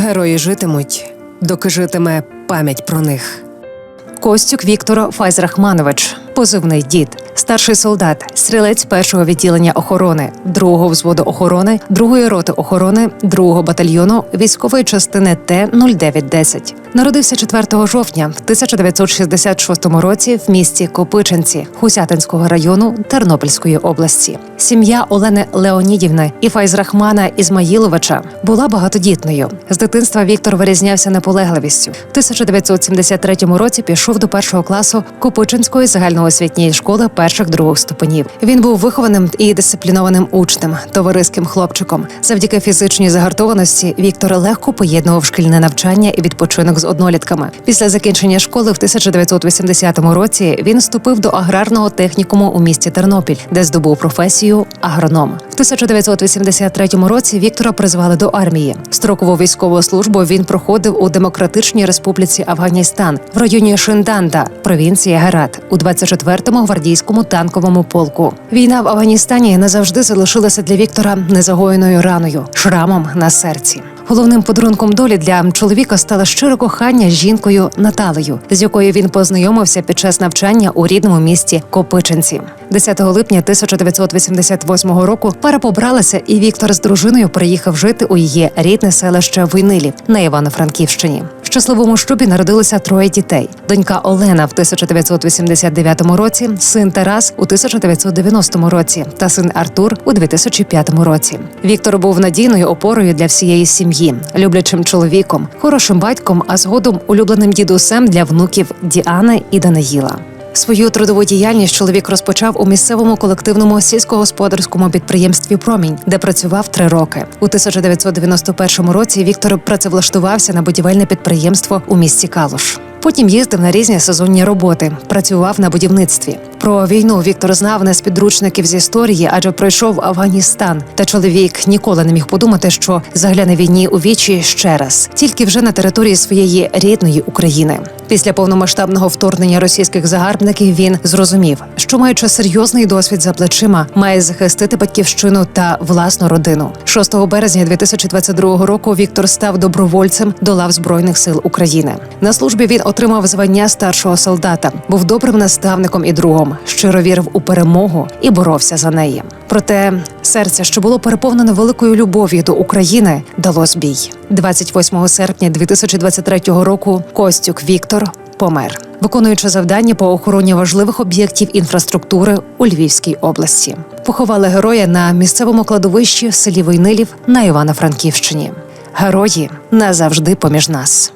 Герої житимуть, доки житиме пам'ять про них. Костюк Віктор Файзрахманович, позивний дід, старший солдат, стрілець першого відділення охорони, другого взводу охорони, другої роти охорони, другого батальйону військової частини Т 0910 Народився 4 жовтня в 1966 році в місті Копичинці Хусятинського району Тернопільської області. Сім'я Олени Леонідівни і Файзрахмана Ізмаїловича була багатодітною. З дитинства Віктор вирізнявся наполегливістю. В 1973 році пішов до першого класу Копичинської загальноосвітньої школи перших других ступенів. Він був вихованим і дисциплінованим учнем, товариським хлопчиком. Завдяки фізичній загартованості Віктор легко поєднував шкільне навчання і відпочинок з однолітками. Після закінчення школи в 1980 році він вступив до аграрного технікуму у місті Тернопіль, де здобув професію агроном. В 1983 році Віктора призвали до армії. Строкову військову службу він проходив у Демократичній Республіці Афганістан в районі Шинданда, провінція Герат, у 24-му гвардійському танковому полку. Війна в Афганістані назавжди залишилася для Віктора незагоєною раною, шрамом на серці. Головним подарунком долі для чоловіка стало щире кохання з жінкою Наталею, з якою він познайомився під час навчання у рідному місті Копиченці. 10 липня 1988 року пара побралася, і Віктор з дружиною приїхав жити у її рідне селище Войнилі на Івано-Франківщині. Щасливому шлюбі народилося троє дітей: донька Олена в 1989 році, син Тарас у 1990 році та син Артур у 2005 році. Віктор був надійною опорою для всієї сім'ї, люблячим чоловіком, хорошим батьком, а згодом улюбленим дідусем для внуків Діани і Даниїла. Свою трудову діяльність чоловік розпочав у місцевому колективному сільськогосподарському підприємстві Промінь, де працював три роки. У 1991 році Віктор працевлаштувався на будівельне підприємство у місті Калуш. Потім їздив на різні сезонні роботи, працював на будівництві. Про війну Віктор знав не з підручників з історії, адже пройшов Афганістан. Та чоловік ніколи не міг подумати, що загляне війні у вічі ще раз, тільки вже на території своєї рідної України. Після повномасштабного вторгнення російських загарбників він зрозумів, що маючи серйозний досвід за плечима, має захистити батьківщину та власну родину. 6 березня 2022 року Віктор став добровольцем до лав збройних сил України. На службі він отримав звання старшого солдата, був добрим наставником і другом, щиро вірив у перемогу і боровся за неї. Проте серце, що було переповнене великою любов'ю до України, дало збій. 28 серпня 2023 року Костюк Віктор помер, виконуючи завдання по охороні важливих об'єктів інфраструктури у Львівській області. Поховали героя на місцевому кладовищі в селі Войнилів на Івано-Франківщині. Герої назавжди поміж нас.